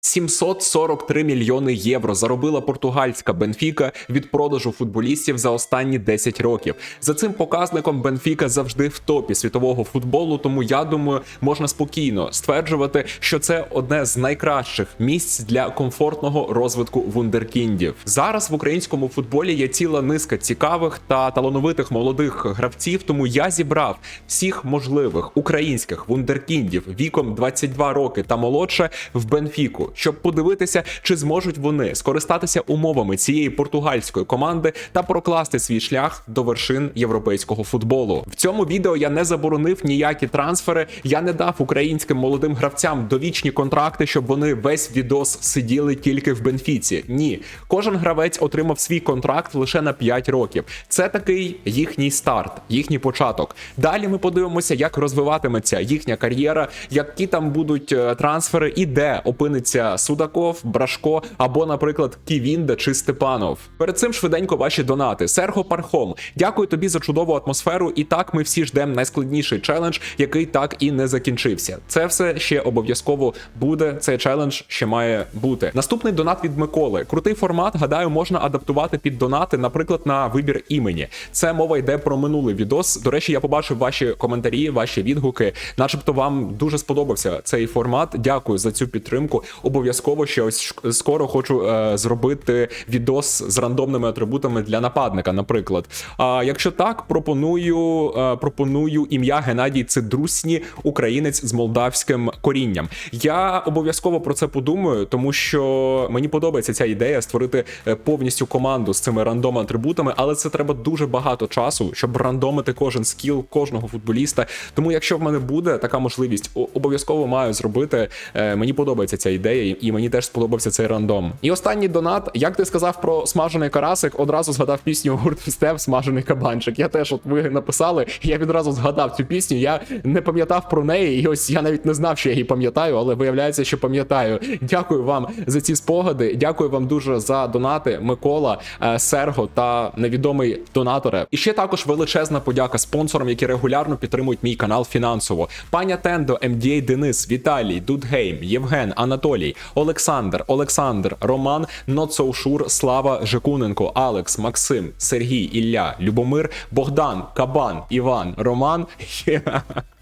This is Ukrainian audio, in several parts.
743 мільйони євро заробила португальська Бенфіка від продажу футболістів за останні 10 років. За цим показником Бенфіка завжди в топі світового футболу. Тому я думаю, можна спокійно стверджувати, що це одне з найкращих місць для комфортного розвитку вундеркіндів. Зараз в українському футболі є ціла низка цікавих та талановитих молодих гравців. Тому я зібрав всіх можливих українських вундеркіндів віком 22 роки та молодше в Бенфіку, щоб подивитися, чи зможуть вони скористатися умовами цієї португальської команди та прокласти свій шлях до вершин європейського футболу. В цьому відео я не заборонив ніякі трансфери. Я не дав українським молодим гравцям довічні контракти, щоб вони весь відос сиділи тільки в Бенфіці. Ні, кожен гравець отримав свій контракт лише на 5 років. Це такий їхній старт, їхній початок. Далі ми подивимося, як розвиватиметься їхня кар'єра, які там будуть е, трансфери і де опиниться Судаков, Брашко або, наприклад, Ківінда чи Степанов. Перед цим швиденько ваші донати. Серго Пархом, дякую тобі за чудову атмосферу. І так ми всі ждемо найскладніший челендж, який так і не закінчився. Це все ще обов'язково буде. Цей челендж ще має бути. Наступний донат від Миколи. Крутий формат, гадаю, можна адаптувати під донати, наприклад, на вибір імені. Це мова йде про минулий відос. До речі, я побачив ваші коментарі, ваші відгуки. Начебто вам дуже сподобався цей формат. Дякую за цю підтримку. Обов'язково ще ось скоро хочу е, зробити відос з рандомними атрибутами для нападника. Наприклад, а якщо так, пропоную е, пропоную ім'я Геннадій Цидрусні, українець з молдавським корінням. Я обов'язково про це подумаю, тому що мені подобається ця ідея створити е, повністю команду з цими рандом атрибутами, але це треба дуже багато часу, щоб рандомити кожен скіл кожного футболіста. Тому, якщо в мене буде така можливість, обов'язково маю зробити. Е, Мені подобається ця ідея, і мені теж сподобався цей рандом. І останній донат. Як ти сказав про смажений карасик, одразу згадав пісню гурт Степ Смажений кабанчик. Я теж от ви написали, я відразу згадав цю пісню. Я не пам'ятав про неї, і ось я навіть не знав, що я її пам'ятаю, але виявляється, що пам'ятаю. Дякую вам за ці спогади. Дякую вам дуже за донати, Микола, е, Серго та невідомий донаторе. І ще також величезна подяка спонсорам, які регулярно підтримують мій канал фінансово. Паня Тендо, МДА Денис, Віталій, Дудгейм, Євген, Анатолій, Олександр, Олександр, Роман, Ноцоушур, Слава Жикуненко, Алекс, Максим, Сергій, Ілля, Любомир, Богдан, Кабан, Іван, Роман.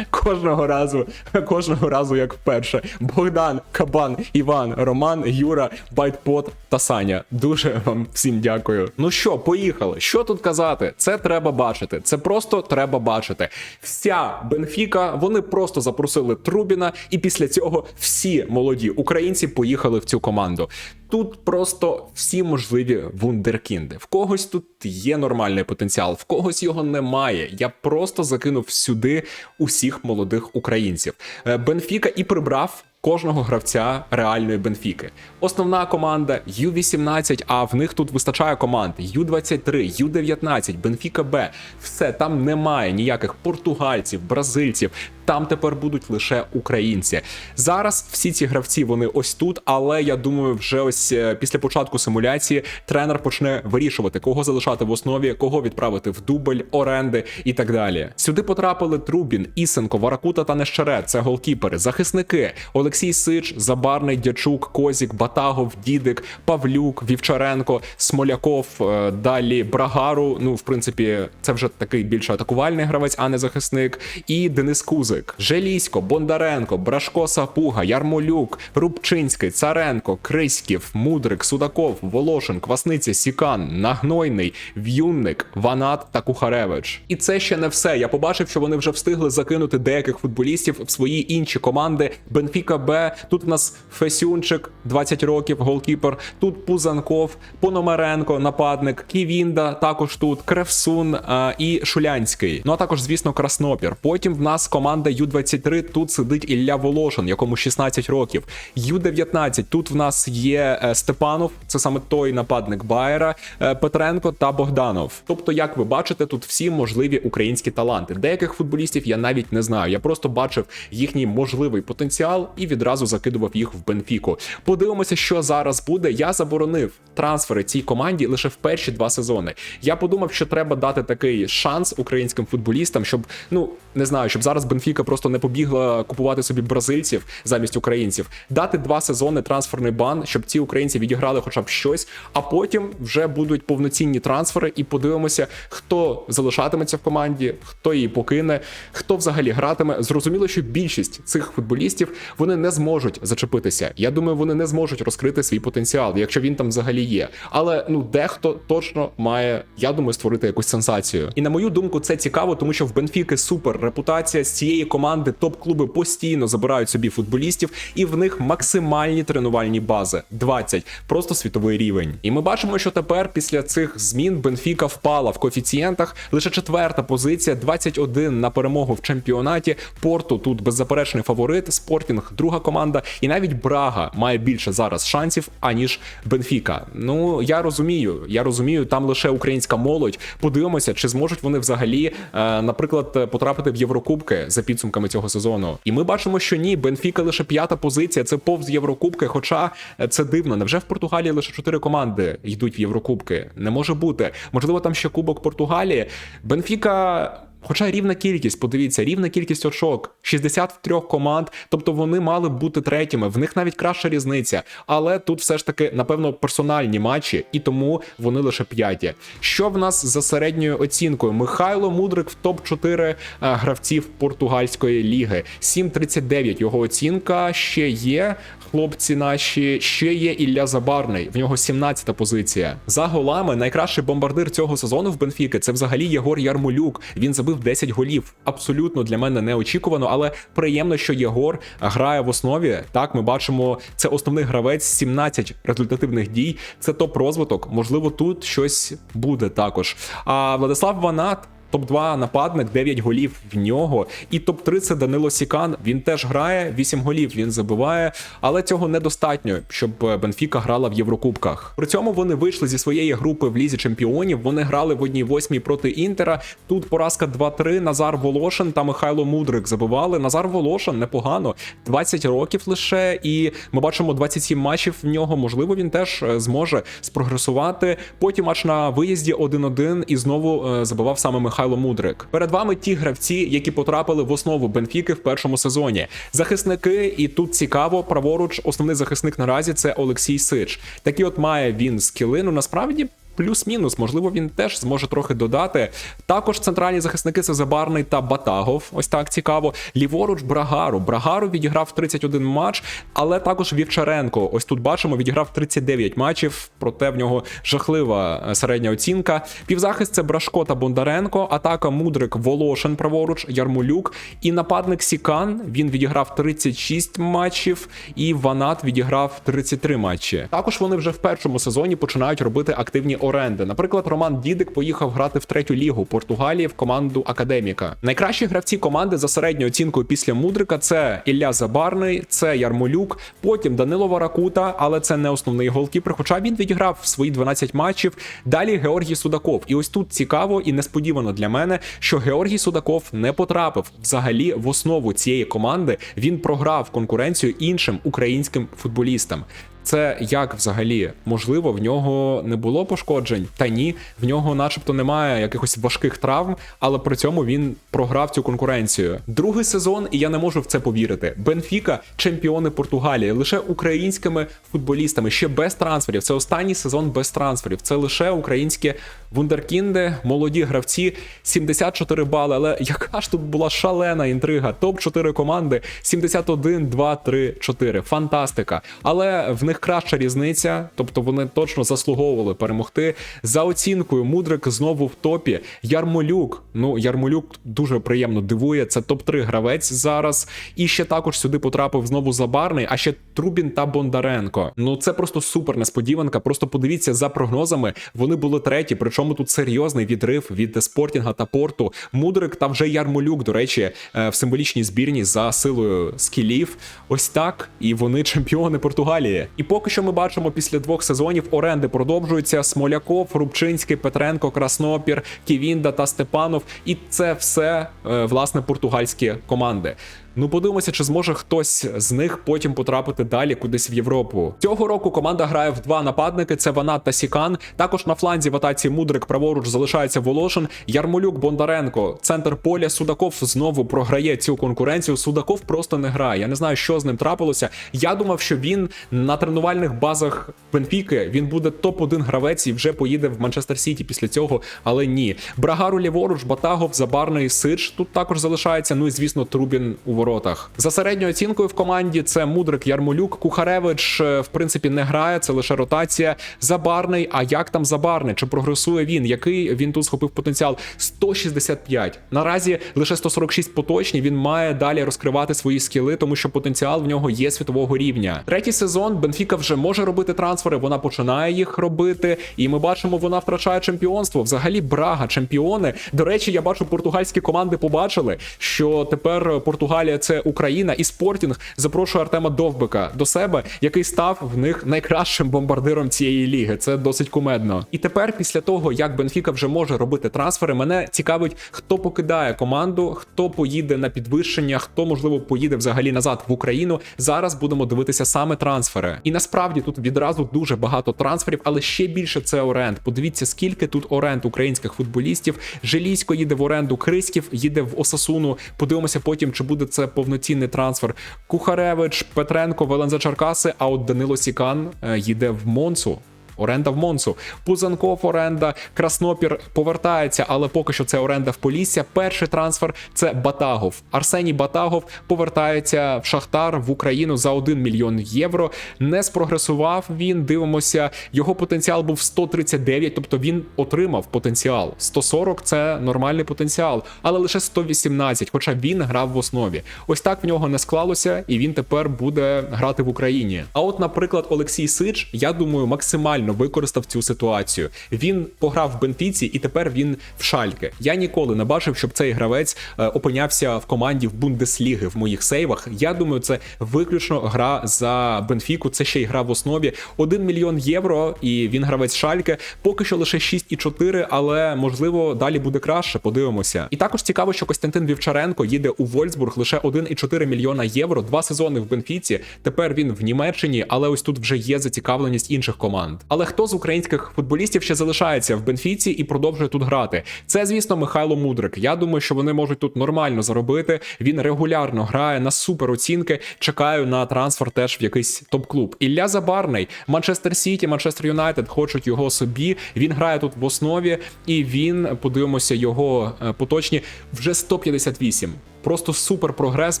Кожного разу, кожного разу, як вперше. Богдан, Кабан, Іван, Роман, Юра, Байтпот та Саня. Дуже вам всім дякую. Ну що, поїхали. Що тут казати? Це треба бачити. Це просто треба бачити. Вся Бенфіка, вони просто запросили Трубіна, і після цього всі молоді українці поїхали в цю команду. Тут просто всі можливі вундеркінди. В когось тут є нормальний потенціал, в когось його немає. Я просто закинув сюди усіх молодих українців. Е, Бенфіка і прибрав. Кожного гравця реальної Бенфіки. Основна команда Ю-18, а в них тут вистачає команд Ю-23, Ю-19, Бенфіка Б. Все, там немає ніяких португальців, бразильців. Там тепер будуть лише українці. Зараз всі ці гравці вони ось тут, але я думаю, вже ось е, після початку симуляції тренер почне вирішувати, кого залишати в основі, кого відправити в дубль, оренди і так далі. Сюди потрапили Трубін, Ісенко, Варакута та Нещерет. Це голкіпери, захисники Олексій Сич, Забарний, Дячук, Козік, Батагов, Дідик, Павлюк, Вівчаренко, Смоляков, е, далі Брагару. Ну, в принципі, це вже такий більше атакувальний гравець, а не захисник. І Денис Кузик, Желісько, Бондаренко, Брашко Сапуга, Ярмолюк, Рубчинський, Царенко, Криськів, Мудрик, Судаков, Волошин, Квасниця, Сікан, Нагнойний, В'юнник, Ванат та Кухаревич. І це ще не все. Я побачив, що вони вже встигли закинути деяких футболістів в свої інші команди. Бенфіка Б. Тут в нас Фесюнчик, 20 років, голкіпер. Тут Пузанков, Пономаренко, нападник, Ківінда, також тут Кревсун а, і Шулянський. Ну а також, звісно, Краснопір. Потім в нас команда Ю-23. Тут сидить Ілля Волошин, якому 16 років. Ю-19. Тут в нас є е, Степанов, це саме той нападник Байера, е, Петренко та Богданов. Тобто, як ви бачите, тут всі можливі українські таланти. Деяких футболістів я навіть не знаю. Я просто бачив їхній можливий потенціал і відразу закидував їх в Бенфіку. Подивимося, що зараз буде. Я заборонив трансфери цій команді лише в перші два сезони. Я подумав, що треба дати такий шанс українським футболістам, щоб ну не знаю, щоб зараз Бенфіка Бенфіка просто не побігла купувати собі бразильців замість українців, дати два сезони трансферний бан, щоб ці українці відіграли хоча б щось, а потім вже будуть повноцінні трансфери, і подивимося, хто залишатиметься в команді, хто її покине, хто взагалі гратиме. Зрозуміло, що більшість цих футболістів вони не зможуть зачепитися. Я думаю, вони не зможуть розкрити свій потенціал, якщо він там взагалі є. Але ну дехто точно має, я думаю, створити якусь сенсацію. І на мою думку, це цікаво, тому що в Бенфіки супер репутація з цієї команди. Топ-клуби постійно забирають собі футболістів, і в них максимальні тренувальні бази 20, просто світовий рівень. І ми бачимо, що тепер після цих змін Бенфіка впала в коефіцієнтах. Лише четверта позиція, 21 на перемогу в чемпіонаті. Порту тут беззаперечний фаворит. Спортінг, друга команда, і навіть Брага має більше зараз шансів аніж Бенфіка. Ну я розумію, я розумію, там лише українська молодь. Подивимося, чи зможуть вони взагалі, е, наприклад, потрапити в Єврокубки за підсумками цього сезону. І ми бачимо, що ні, Бенфіка лише п'ята позиція. Це повз Єврокубки. Хоча е, це дивно. Невже в Португалії лише чотири команди йдуть в Єврокубки? Не може бути. Можливо, там ще Кубок Португалії. Бенфіка. Хоча рівна кількість, подивіться, рівна кількість очок, 63 команд, тобто вони мали бути третіми. В них навіть краща різниця. Але тут все ж таки, напевно, персональні матчі, і тому вони лише п'яті. Що в нас за середньою оцінкою? Михайло Мудрик в топ 4 гравців португальської ліги. 7,39 його оцінка ще є. Хлопці наші ще є Ілля Забарний. В нього 17-та позиція. За голами найкращий бомбардир цього сезону в Бенфіки це взагалі Єгор Ярмолюк. Він забив 10 голів. Абсолютно для мене неочікувано, але приємно, що Єгор грає в основі. Так, ми бачимо, це основний гравець, 17 результативних дій. Це топ розвиток. Можливо, тут щось буде також. А Владислав Ванат. Топ-2 нападник, 9 голів в нього. І топ-3 це Данило Сікан. Він теж грає, 8 голів він забиває, але цього недостатньо, щоб Бенфіка грала в Єврокубках. При цьому вони вийшли зі своєї групи в лізі чемпіонів. Вони грали в одній восьмій проти Інтера. Тут поразка 2-3. Назар Волошин та Михайло Мудрик забивали. Назар Волошин непогано, 20 років лише, і ми бачимо 27 матчів в нього. Можливо, він теж е, зможе спрогресувати. Потім матч на виїзді 1-1 і знову е, забивав саме Михайло. Михайло Мудрик. Перед вами ті гравці, які потрапили в основу Бенфіки в першому сезоні. Захисники, і тут цікаво, праворуч, основний захисник наразі це Олексій Сич. Такі от має він скіли. Ну насправді плюс-мінус, можливо, він теж зможе трохи додати. Також центральні захисники це Забарний та Батагов. Ось так цікаво. Ліворуч Брагару. Брагару відіграв 31 матч, але також Вівчаренко. Ось тут бачимо, відіграв 39 матчів, проте в нього жахлива е, середня оцінка. Півзахист це Брашко та Бондаренко. Атака Мудрик, Волошин праворуч, Ярмолюк. І нападник Сікан. Він відіграв 36 матчів, і Ванат відіграв 33 матчі. Також вони вже в першому сезоні починають робити активні оренди. Наприклад, Роман Дідик поїхав грати в третю лігу Португалії в команду Академіка. Найкращі гравці команди за середньою оцінкою після Мудрика це Ілля Забарний, це Ярмолюк, потім Данило Варакута, але це не основний голкіпер, хоча він відіграв свої 12 матчів. Далі Георгій Судаков. І ось тут цікаво і несподівано для мене, що Георгій Судаков не потрапив взагалі в основу цієї команди. Він програв конкуренцію іншим українським футболістам. Це як взагалі можливо, в нього не було пошкоджень? Та ні, в нього, начебто, немає якихось важких травм, але при цьому він програв цю конкуренцію. Другий сезон, і я не можу в це повірити. Бенфіка, чемпіони Португалії, лише українськими футболістами, ще без трансферів. Це останній сезон без трансферів. Це лише українські вундеркінди, молоді гравці, 74 бали. Але яка ж тут була шалена інтрига? Топ 4 команди, 71, 2, 3, 4. Фантастика. Але в них краща різниця, тобто вони точно заслуговували перемогти. За оцінкою Мудрик знову в топі. Ярмолюк. Ну, Ярмолюк дуже приємно дивує. Це топ-3 гравець зараз. І ще також сюди потрапив знову Забарний, а ще Трубін та Бондаренко. Ну це просто супер несподіванка. Просто подивіться за прогнозами. Вони були треті, причому тут серйозний відрив від спортінга та порту. Мудрик та вже Ярмолюк, до речі, е, в символічній збірні за силою скілів. Ось так. І вони чемпіони Португалії. І поки що ми бачимо після двох сезонів оренди продовжуються Смоляков, Рубчинський, Петренко, Краснопір, Ківінда та Степанов. І це все е, власне португальські команди. Ну подивимося, чи зможе хтось з них потім потрапити далі кудись в Європу. Цього року команда грає в два нападники: це Ванат та Сікан. Також на фланзі в атаці Мудрик праворуч залишається Волошин, Ярмолюк, Бондаренко, центр поля. Судаков знову програє цю конкуренцію. Судаков просто не грає. Я не знаю, що з ним трапилося. Я думав, що він на тренувальних базах Бенфіки він буде топ-1 гравець і вже поїде в Манчестер Сіті після цього, але ні. Брагару ліворуч, Батагов, Забарний, Сич тут також залишається. Ну і звісно, Трубін у воротах. За середньою оцінкою в команді це Мудрик Ярмолюк. Кухаревич е, в принципі не грає, це лише ротація. Забарний. А як там Забарний? Чи прогресує він? Який він тут схопив потенціал? 165. Наразі лише 146 поточні. Він має далі розкривати свої скіли, тому що потенціал в нього є світового рівня. Третій сезон Бенфіка вже може робити трансфери. Вона починає їх робити, і ми бачимо, вона втрачає чемпіонство. Взагалі, Брага, чемпіони. До речі, я бачу, португальські команди побачили, що тепер Португалія це Україна, і Спортінг запрошує Артема Довбика до себе, який став в них найкращим бомбардиром цієї ліги. Це досить кумедно. І тепер, після того як Бенфіка вже може робити трансфери, мене цікавить, хто покидає команду, хто поїде на підвищення, хто можливо поїде взагалі назад в Україну. Зараз будемо дивитися саме трансфери. І насправді тут відразу дуже багато трансферів, але ще більше це оренд. Подивіться, скільки тут оренд українських футболістів. Желісько їде в оренду, Криськів їде в Осасуну. Подивимося потім, чи буде це повноцінний трансфер. Кухаревич, Петренко, Веленза Черкаси. А от Данило Сікан е, їде в Монсу. Оренда в Монсу. Пузанков оренда, Краснопір повертається, але поки що це оренда в Полісся. Перший трансфер це Батагов. Арсеній Батагов повертається в Шахтар в Україну за 1 мільйон євро. Не спрогресував він. Дивимося, його потенціал був 139, тобто він отримав потенціал. 140 це нормальний потенціал, але лише 118, хоча він грав в основі. Ось так в нього не склалося, і він тепер буде грати в Україні. А от, наприклад, Олексій Сич, я думаю, максимально використав цю ситуацію. Він пограв в Бенфіці, і тепер він в Шальке. Я ніколи не бачив, щоб цей гравець е, опинявся в команді в Бундесліги в моїх сейвах. Я думаю, це виключно гра за Бенфіку. Це ще й гра в основі. 1 мільйон євро, і він гравець Шальке. Поки що лише 6,4, але можливо далі буде краще. Подивимося. І також цікаво, що Костянтин Вівчаренко їде у Вольсбург лише 1,4 мільйона євро. Два сезони в Бенфіці. Тепер він в Німеччині, але ось тут вже є зацікавленість інших команд. Але хто з українських футболістів ще залишається в Бенфіці і продовжує тут грати? Це, звісно, Михайло Мудрик. Я думаю, що вони можуть тут нормально заробити. Він регулярно грає на супер оцінки. Чекаю на трансфер теж в якийсь топ-клуб. Ілля Забарний, Манчестер Сіті, Манчестер Юнайтед хочуть його собі. Він грає тут в основі, і він подивимося його е, поточні вже 158. Просто супер прогрес.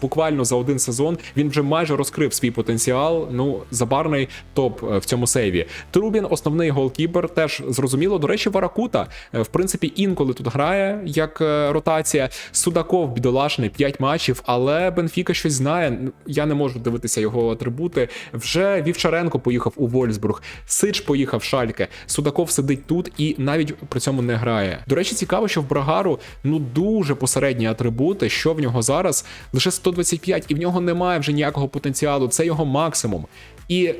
Буквально за один сезон він вже майже розкрив свій потенціал. Ну, забарний топ е, в цьому сейві. Трубін, основний голкіпер, теж зрозуміло. До речі, Варакута е, в принципі інколи тут грає як е, ротація. Судаков бідолашний 5 матчів, але Бенфіка щось знає. Я не можу дивитися його атрибути. Вже Вівчаренко поїхав у Вольсбург, Сич поїхав в Шальке. Судаков сидить тут і навіть при цьому не грає. До речі, цікаво, що в Брагару ну дуже посередні атрибути. Що в нього зараз? Лише 125, і в нього немає вже ніякого потенціалу. Це його максимум. І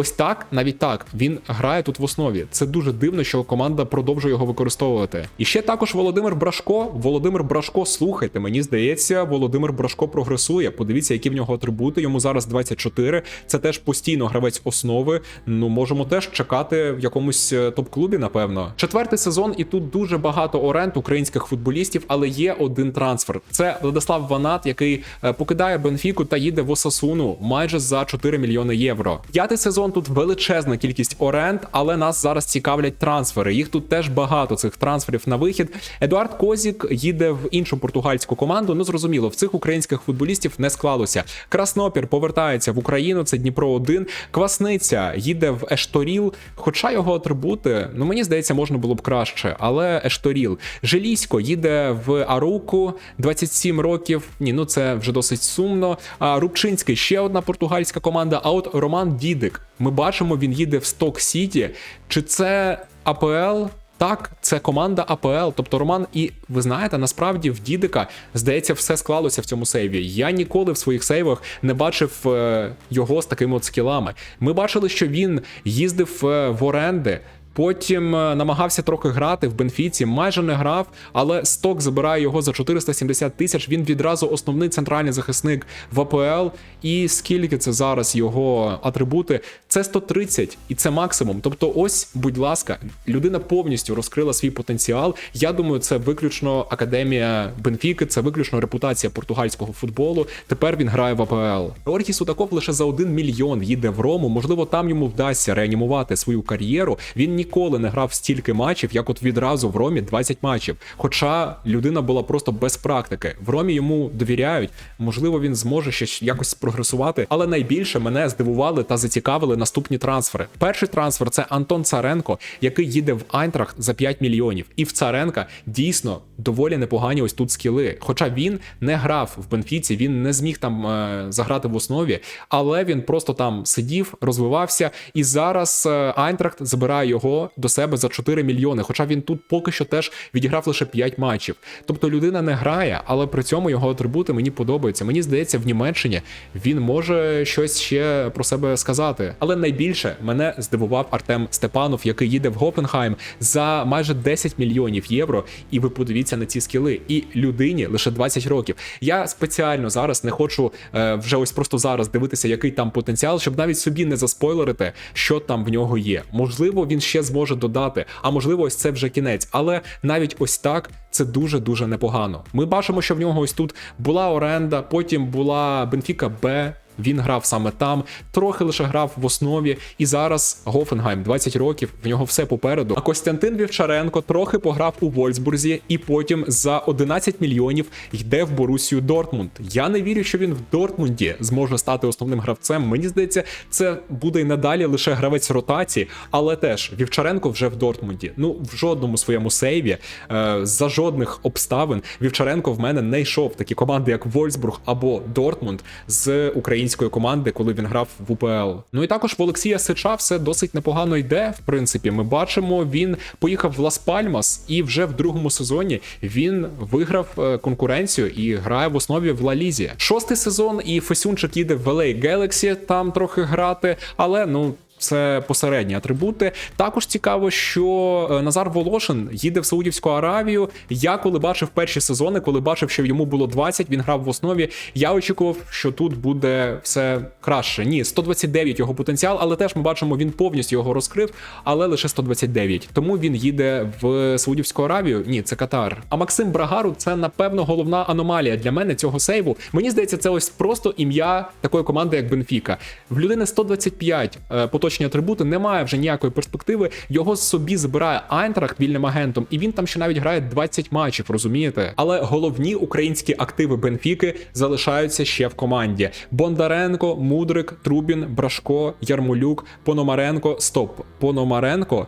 Ось так, навіть так, він грає тут в основі. Це дуже дивно, що команда продовжує його використовувати. І ще також Володимир Брашко. Володимир Брашко, слухайте, мені здається, Володимир Брашко прогресує. Подивіться, які в нього атрибути. Йому зараз 24. Це теж постійно гравець основи. Ну можемо теж чекати в якомусь е, топ-клубі, напевно. Четвертий сезон, і тут дуже багато оренд українських футболістів, але є один трансфер. Це Владислав Ванат, який е, покидає Бенфіку та їде в Осасуну майже за 4 мільйони євро. П'ятий сезон тут величезна кількість оренд, але нас зараз цікавлять трансфери. Їх тут теж багато цих трансферів на вихід. Едуард Козік їде в іншу португальську команду. Ну зрозуміло, в цих українських футболістів не склалося. Краснопір повертається в Україну. Це Дніпро 1 Квасниця їде в Ешторіл. Хоча його атрибути, ну мені здається, можна було б краще, але Ешторіл. Желісько їде в Аруку 27 років. Ні, ну це вже досить сумно. А Рубчинський ще одна португальська команда. А от Роман Дідик. Ми бачимо, він їде в Сток Сіті. Чи це АПЛ? Так, це команда АПЛ. Тобто Роман, і ви знаєте, насправді в Дідика здається, все склалося в цьому сейві. Я ніколи в своїх сейвах не бачив е, його з такими от скілами. Ми бачили, що він їздив е, в оренди. Потім е, намагався трохи грати в Бенфіці, майже не грав, але сток забирає його за 470 тисяч. Він відразу основний центральний захисник в АПЛ. І скільки це зараз його атрибути? Це 130, і це максимум. Тобто, ось, будь ласка, людина повністю розкрила свій потенціал. Я думаю, це виключно академія Бенфіки, це виключно репутація португальського футболу. Тепер він грає в АПЛ. Георгій Судаков лише за 1 мільйон їде в Рому. Можливо, там йому вдасться реанімувати свою кар'єру. Він ніколи не грав стільки матчів, як от відразу в Ромі 20 матчів. Хоча людина була просто без практики. В Ромі йому довіряють. Можливо, він зможе ще якось прогресувати. Але найбільше мене здивували та зацікавили наступні трансфери. Перший трансфер це Антон Царенко, який їде в Айнтрахт за 5 мільйонів. І в Царенка дійсно доволі непогані ось тут скіли. Хоча він не грав в Бенфіці, він не зміг там е, заграти в основі, але він просто там сидів, розвивався. І зараз е, Айнтрахт забирає його до себе за 4 мільйони. Хоча він тут поки що теж відіграв лише 5 матчів. Тобто людина не грає, але при цьому його атрибути мені подобаються. Мені здається, в Німеччині він може щось ще про себе сказати. Найбільше мене здивував Артем Степанов, який їде в Гопенхайм за майже 10 мільйонів євро. І ви подивіться на ці скіли. І людині лише 20 років. Я спеціально зараз не хочу е, вже ось просто зараз дивитися, який там потенціал, щоб навіть собі не заспойлерити, що там в нього є. Можливо, він ще зможе додати, а можливо, ось це вже кінець. Але навіть ось так це дуже дуже непогано. Ми бачимо, що в нього ось тут була оренда, потім була Бенфіка Б. Він грав саме там, трохи лише грав в основі, і зараз Гофенгайм 20 років. В нього все попереду. А Костянтин Вівчаренко трохи пограв у Вольсбурзі, і потім за 11 мільйонів йде в Борусію Дортмунд. Я не вірю, що він в Дортмунді зможе стати основним гравцем. Мені здається, це буде й надалі лише гравець ротації, але теж Вівчаренко вже в Дортмунді. Ну в жодному своєму сейві е, за жодних обставин Вівчаренко в мене не йшов такі команди, як Вольсбург або Дортмунд з української команди, коли він грав в УПЛ. Ну і також в Олексія Сича все досить непогано йде. В принципі, ми бачимо, він поїхав в Лас Пальмас, і вже в другому сезоні він виграв е, конкуренцію і грає в основі в Лалізі. Шостий сезон, і Фесюнчик їде в LA Galaxy там трохи грати, але ну. Це посередні атрибути. Також цікаво, що е, Назар Волошин їде в Саудівську Аравію. Я коли бачив перші сезони, коли бачив, що йому було 20, він грав в основі. Я очікував, що тут буде все краще. Ні, 129 його потенціал, але теж ми бачимо, він повністю його розкрив, але лише 129. Тому він їде в Саудівську Аравію. Ні, це Катар. А Максим Брагару це напевно головна аномалія для мене цього сейву. Мені здається, це ось просто ім'я такої команди, як Бенфіка. В людини 125 е, поточні атрибути, немає вже ніякої перспективи. Його собі збирає Айнтрахт вільним агентом, і він там ще навіть грає 20 матчів, розумієте? Але головні українські активи Бенфіки залишаються ще в команді: Бондаренко, Мудрик, Трубін, Брашко, Ярмолюк, Пономаренко. Стоп, Пономаренко.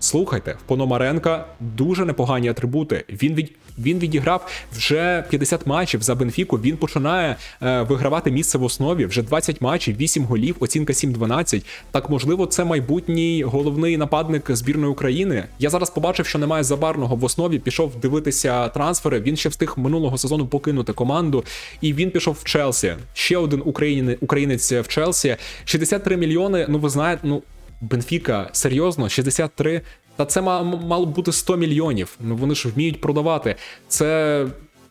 Слухайте, в Пономаренка дуже непогані атрибути. Він від він відіграв вже 50 матчів за Бенфіку. Він починає е, вигравати місце в основі. Вже 20 матчів, 8 голів, оцінка 7-12. Так можливо, це майбутній головний нападник збірної України. Я зараз побачив, що немає забарного в основі. Пішов дивитися трансфери. Він ще встиг минулого сезону покинути команду, і він пішов в Челсі. Ще один українець, в Челсі. 63 мільйони. Ну ви знаєте, ну. Бенфіка серйозно 63, та це мало бути 100 мільйонів. Ну вони ж вміють продавати. Це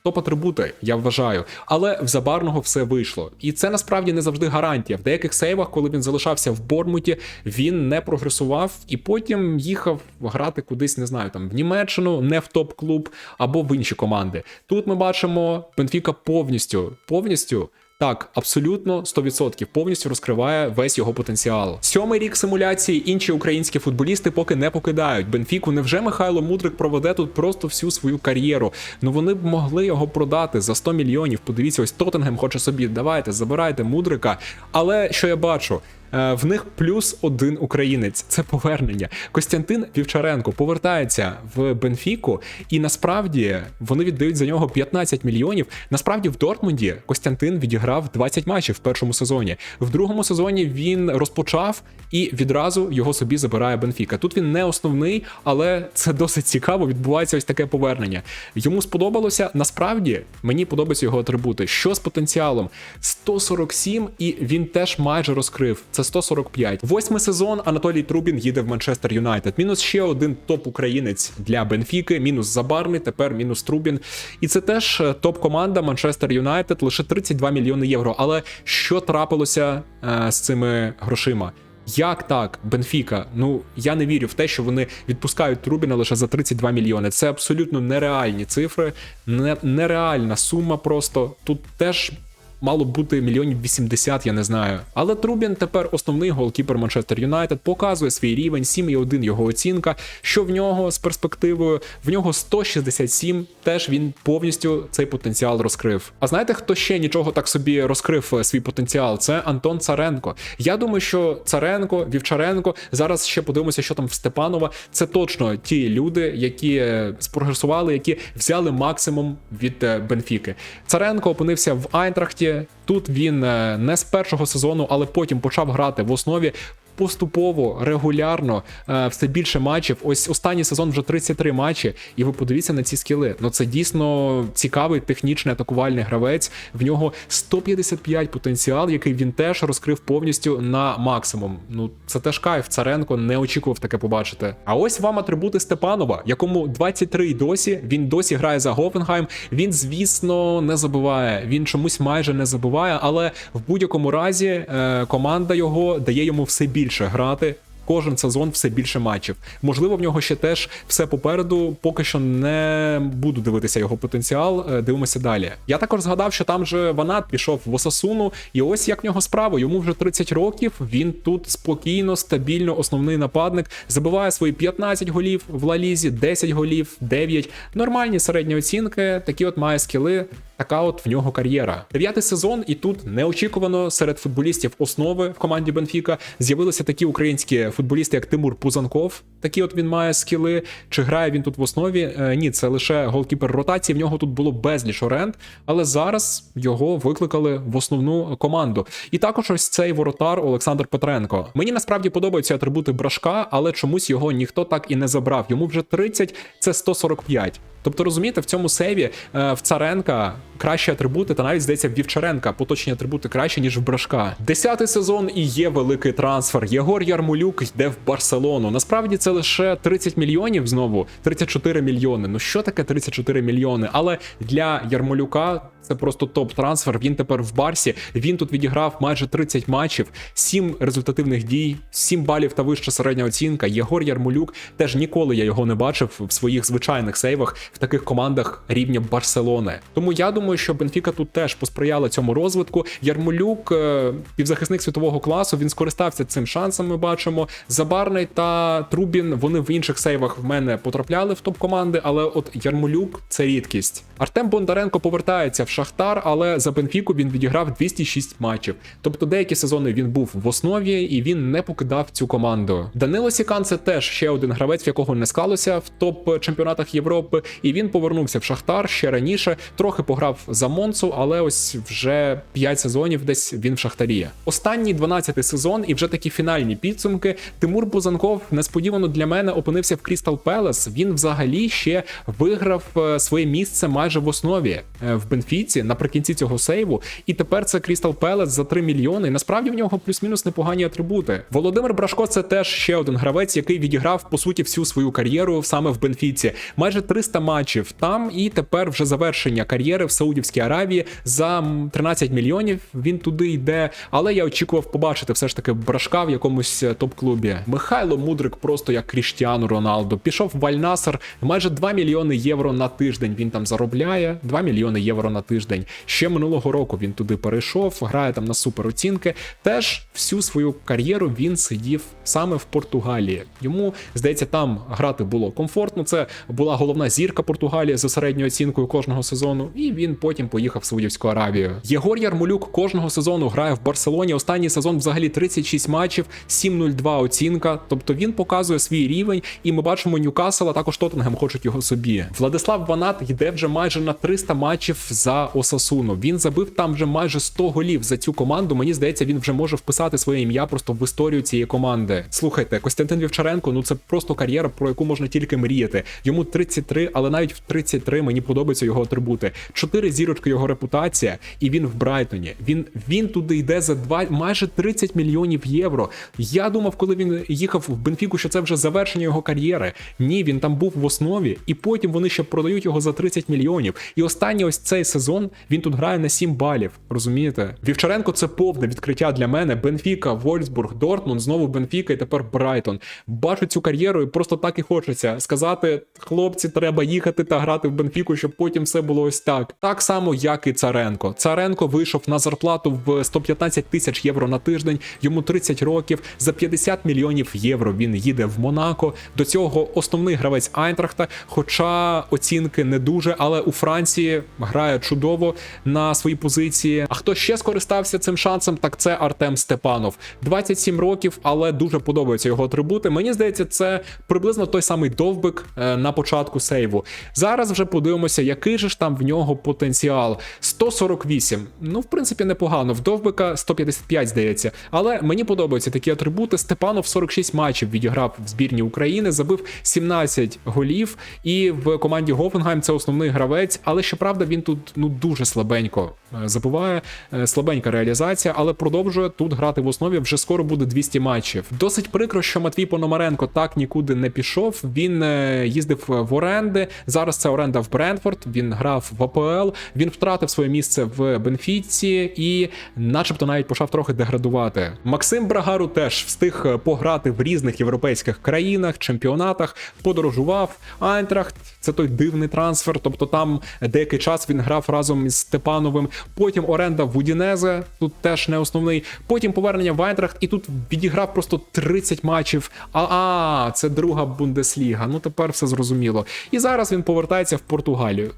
топ-атрибути, я вважаю. Але в забарного все вийшло. І це насправді не завжди гарантія. В деяких сейвах, коли він залишався в Бормуті, він не прогресував і потім їхав грати кудись, не знаю, там в Німеччину, не в топ-клуб або в інші команди. Тут ми бачимо Бенфіка повністю повністю. Так, абсолютно 100% повністю розкриває весь його потенціал. Сьомий рік симуляції інші українські футболісти поки не покидають. Бенфіку невже Михайло Мудрик проведе тут просто всю свою кар'єру? Ну вони б могли його продати за 100 мільйонів. Подивіться, ось Тоттенгем хоче собі. Давайте, забирайте Мудрика. Але що я бачу? Е, в них плюс один українець. Це повернення. Костянтин Вівчаренко повертається в Бенфіку, і насправді вони віддають за нього 15 мільйонів. Насправді в Дортмунді Костянтин відіграв 20 матчів в першому сезоні. В другому сезоні він розпочав і відразу його собі забирає Бенфіка. Тут він не основний, але це досить цікаво. Відбувається ось таке повернення. Йому сподобалося. Насправді мені подобаються його атрибути. Що з потенціалом? 147, і він теж майже розкрив це 145. Восьмий сезон Анатолій Трубін їде в Манчестер Юнайтед. Мінус ще один топ-українець для Бенфіки, мінус Забарний, тепер мінус Трубін. І це теж е, топ-команда Манчестер Юнайтед, лише 32 мільйони євро. Але що трапилося е, з цими грошима? Як так, Бенфіка? Ну я не вірю в те, що вони відпускають Трубіна лише за 32 мільйони. Це абсолютно нереальні цифри, не, нереальна сума. Просто тут теж мало бути мільйонів 80, я не знаю. Але Трубін тепер основний голкіпер Манчестер Юнайтед, показує свій рівень, 7,1 його оцінка. Що в нього з перспективою? В нього 167, теж він повністю цей потенціал розкрив. А знаєте, хто ще нічого так собі розкрив е, свій потенціал? Це Антон Царенко. Я думаю, що Царенко, Вівчаренко, зараз ще подивимося, що там в Степанова. Це точно ті люди, які е, спрогресували, які взяли максимум від е, Бенфіки. Царенко опинився в Айнтрахті. Тут він е, не з першого сезону, але потім почав грати в основі. Поступово, регулярно, е, все більше матчів. Ось останній сезон вже 33 матчі, і ви подивіться на ці скіли. Ну це дійсно цікавий технічний атакувальний гравець. В нього 155 потенціал, який він теж розкрив повністю на максимум. Ну це теж кайф. Царенко не очікував таке побачити. А ось вам атрибути Степанова, якому 23 й досі. Він досі грає за Гофенгайм. Він, звісно, не забуває. Він чомусь майже не забуває, але в будь-якому разі е, команда його дає йому все більше грати. Кожен сезон все більше матчів. Можливо, в нього ще теж все попереду. Поки що не буду дивитися його потенціал. е, Дивимося далі. Я також згадав, що там же Ванат пішов в Осасуну, і ось як в нього справа. Йому вже 30 років. Він тут спокійно, стабільно, основний нападник. Забиває свої 15 голів в Лалізі, 10 голів, 9. Нормальні середні оцінки. Такі от має скіли. Така от в нього кар'єра. Дев'ятий сезон, і тут неочікувано серед футболістів основи в команді Бенфіка з'явилися такі українські футболісти, як Тимур Пузанков. Такі от він має скіли. Чи грає він тут в основі? Е, ні, це лише голкіпер ротації. В нього тут було безліч оренд, але зараз його викликали в основну команду. І також ось цей воротар Олександр Петренко. Мені насправді подобаються атрибути брашка, але чомусь його ніхто так і не забрав. Йому вже 30, це 145. Тобто, розумієте, в цьому сейві е, в Царенка кращі атрибути, та навіть здається, в Вівчаренка поточні атрибути краще, ніж в Брашка. Десятий сезон і є великий трансфер. Єгор Ярмолюк йде в Барселону. Насправді це лише 30 мільйонів знову, 34 мільйони. Ну що таке 34 мільйони? Але для Ярмолюка. Це просто топ-трансфер. Він тепер в Барсі. Він тут відіграв майже 30 матчів, 7 результативних дій, 7 балів та вища середня оцінка. Єгор Ярмолюк теж ніколи я його не бачив в своїх звичайних сейвах в таких командах рівня Барселони. Тому я думаю, що Бенфіка тут теж посприяла цьому розвитку. Ярмолюк, е, півзахисник світового класу, він скористався цим шансом. Ми бачимо. Забарний та Трубін. Вони в інших сейвах в мене потрапляли в топ команди, але от Ярмолюк це рідкість. Артем Бондаренко повертається в Шахтар, але за Бенфіку він відіграв 206 матчів. Тобто деякі сезони він був в основі і він не покидав цю команду. Данило Сікан це теж ще один гравець, в якого не склалося в топ чемпіонатах Європи, і він повернувся в Шахтар ще раніше. Трохи пограв за Монцу, але ось вже 5 сезонів десь він в Шахтарі. Останній 12-й сезон і вже такі фінальні підсумки. Тимур Бузанков несподівано для мене опинився в Крістал Пелес. Він взагалі ще виграв е, своє місце майже в основі е, в Бенфіці наприкінці цього сейву. І тепер це Крістал Пелес за 3 мільйони. Насправді в нього плюс-мінус непогані атрибути. Володимир Брашко це теж ще один гравець, який відіграв по суті всю свою кар'єру саме в Бенфіці. Майже 300 матчів там, і тепер вже завершення кар'єри в Саудівській Аравії за 13 мільйонів. Він туди йде. Але я очікував побачити все ж таки брашка в якомусь е, топ-клубі. Михайло Мудрик просто як Кріштіану Роналдо. Пішов в Альнасар майже 2 мільйони євро на тиждень. Він там заробляє 2 мільйони євро на тиждень. Ще минулого року він туди перейшов, грає там на супер оцінки. Теж всю свою кар'єру він сидів саме в Португалії. Йому здається, там грати було комфортно. Це була головна зірка Португалії за середньою оцінкою кожного сезону. І він потім поїхав в Саудівську Аравію. Єгор Ярмолюк кожного сезону грає в Барселоні. Останній сезон взагалі 36 матчів, 7-0-2 оцінка. Тобто він показує свій рівень, і ми бачимо Ньюкасл, також Тоттенгем хочуть його собі. Владислав Ванат йде вже майже на 300 матчів за Осасуну. Він забив там вже майже 100 голів за цю команду. Мені здається, він вже може вписати своє ім'я просто в історію цієї команди. Слухайте, Костянтин Вівчаренко, ну це просто кар'єра, про яку можна тільки мріяти. Йому 33, але навіть в 33 мені подобаються його атрибути. Чотири зірочки його репутація, і він в Брайтоні. Він він туди йде за два майже 30 мільйонів євро. Я думав, коли він їхав в Бенфіку, що це вже завершення його кар'єри. Ні, він там був в основі, і потім вони ще продають його за 30 мільйонів. І останній ось цей сезон він тут грає на 7 балів. Розумієте? Вівчаренко це повне відкриття для мене. Бенфіка, Вольсбург, Дортмунд, знову Бенфіка і тепер Брайтон. Бачу цю кар'єру, і просто так і хочеться сказати: хлопці, треба їхати та грати в Бенфіку, щоб потім все було ось так. Так само, як і Царенко. Царенко вийшов на зарплату в 115 тисяч євро на тиждень. Йому 30 років. За 50 мільйонів євро він їде в Монако. До цього основний гравець Айнтрахта. Хоча оцінки не дуже, але у Франції грає чудово на своїй позиції. А хто ще скористався цим шансом? Так це Артем Степанов. 27 років, але дуже подобаються його атрибути. Мені здається, це приблизно той самий довбик е, на початку сейву. Зараз вже подивимося, який же ж там в нього потенціал. 148. Ну, в принципі, непогано. В довбика 155, здається. Але мені подобаються такі атрибути. Степанов 46 матчів відіграв в збірні України, забив 17 голів. І в команді Гофенгайм це основний гравець. Але щоправда, він тут ну дуже слабенько е, забуває. Е, Слабенька реалізація, але продовжує тут грати в основі. Вже скоро буде 200 матчів. Досить прикро, що Матвій Пономаренко так нікуди не пішов. Він е, їздив в оренди. Зараз це оренда в Брентфорд. Він грав в АПЛ. Він втратив своє місце в Бенфіці і, начебто, навіть почав трохи деградувати. Максим Брагару теж встиг е, пограти в різних європейських країнах, чемпіонатах, подорожував. Айнтрахт це той дивний трансфер. Тобто там деякий час він грав разом із Степановим. Потім оренда в Удінезе, тут теж не основний. Потім повернення в Айнтрахт, і тут відіграв просто 30 матчів. А, а це друга Бундесліга. Ну тепер все зрозуміло. І зараз він повертається в Португалію.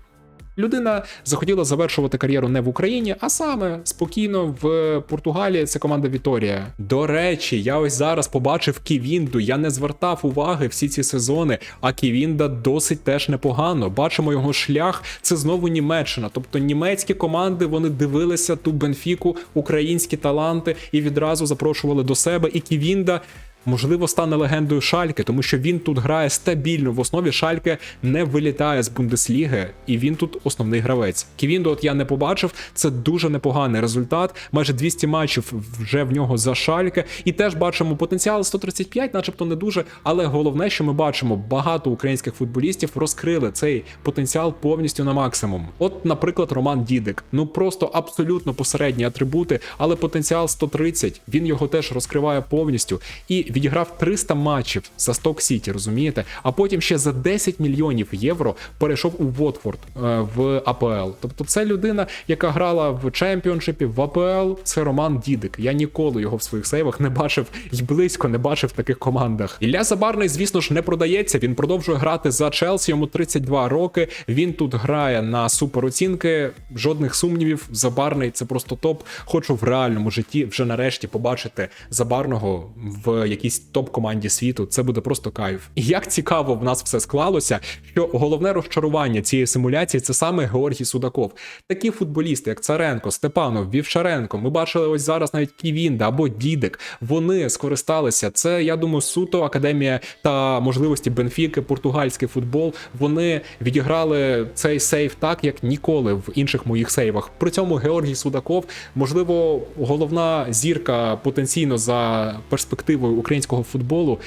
Людина захотіла завершувати кар'єру не в Україні, а саме спокійно в Португалії. Це команда Віторія. До речі, я ось зараз побачив Ківінду. Я не звертав уваги всі ці сезони. А Ківінда досить теж непогано. Бачимо його шлях. Це знову Німеччина. Тобто німецькі команди вони дивилися ту Бенфіку, українські таланти і відразу запрошували до себе. І Ківінда можливо, стане легендою Шальки, тому що він тут грає стабільно. В основі Шальке не вилітає з Бундесліги, і він тут основний гравець. Ківінду, от я не побачив, це дуже непоганий результат. Майже 200 матчів вже в нього за Шальке. І теж бачимо потенціал 135, начебто не дуже. Але головне, що ми бачимо, багато українських футболістів розкрили цей потенціал повністю на максимум. От, наприклад, Роман Дідик. Ну просто абсолютно посередні атрибути, але потенціал 130. Він його теж розкриває повністю. І відіграв 300 матчів за Сток Сіті, розумієте? А потім ще за 10 мільйонів євро перейшов у Вотфорд е, в АПЛ. Тобто, це людина, яка грала в чемпіоншипі, в АПЛ. Це Роман Дідик. Я ніколи його в своїх сейвах не бачив і близько не бачив в таких командах. Ілля Забарний, звісно ж, не продається. Він продовжує грати за Челсі. Йому 32 роки. Він тут грає на супероцінки. Жодних сумнівів. Забарний це просто топ. Хочу в реальному житті вже нарешті побачити забарного в якійсь топ-команді світу. Це буде просто кайф. І як цікаво в нас все склалося, що головне розчарування цієї симуляції це саме Георгій Судаков. Такі футболісти, як Царенко, Степанов, Вівшаренко. Ми бачили ось зараз навіть Ківінда або Дідик. Вони скористалися. Це я думаю, суто академія та можливості Бенфіки, португальський футбол. Вони відіграли цей сейв так, як ніколи в інших моїх сейвах. При цьому Георгій Судаков, можливо, головна зірка потенційно за перспективою українського футболу.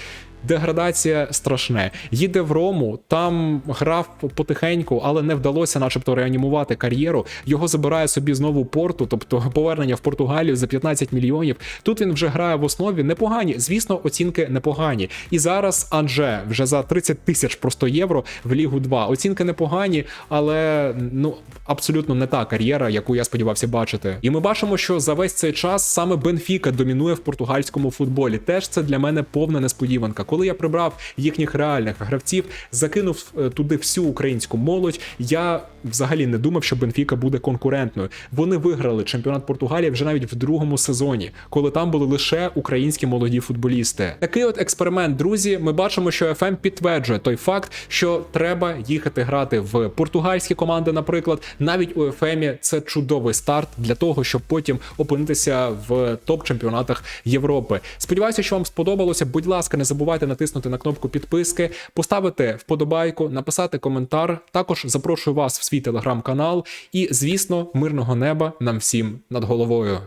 Деградація страшне. Їде в Рому, там грав потихеньку, але не вдалося, начебто, реанімувати кар'єру. Його забирає собі знову порту, тобто повернення в Португалію за 15 мільйонів. Тут він вже грає в основі непогані. Звісно, оцінки непогані. І зараз Анже вже за 30 тисяч просто євро в Лігу 2. Оцінки непогані, але ну абсолютно не та кар'єра, яку я сподівався бачити. І ми бачимо, що за весь цей час саме Бенфіка домінує в португальському футболі. Теж це для мене повна несподіванка. Коли я прибрав їхніх реальних гравців, закинув е, туди всю українську молодь, я взагалі не думав, що Бенфіка буде конкурентною. Вони виграли чемпіонат Португалії вже навіть в другому сезоні, коли там були лише українські молоді футболісти. Такий от експеримент, друзі. Ми бачимо, що FM підтверджує той факт, що треба їхати грати в португальські команди, наприклад, навіть у FM це чудовий старт для того, щоб потім опинитися в топ-чемпіонатах Європи. Сподіваюся, що вам сподобалося. Будь ласка, не забувайте натиснути на кнопку підписки, поставити вподобайку, написати коментар. Також запрошую вас в свій телеграм-канал. І, звісно, мирного неба нам всім над головою.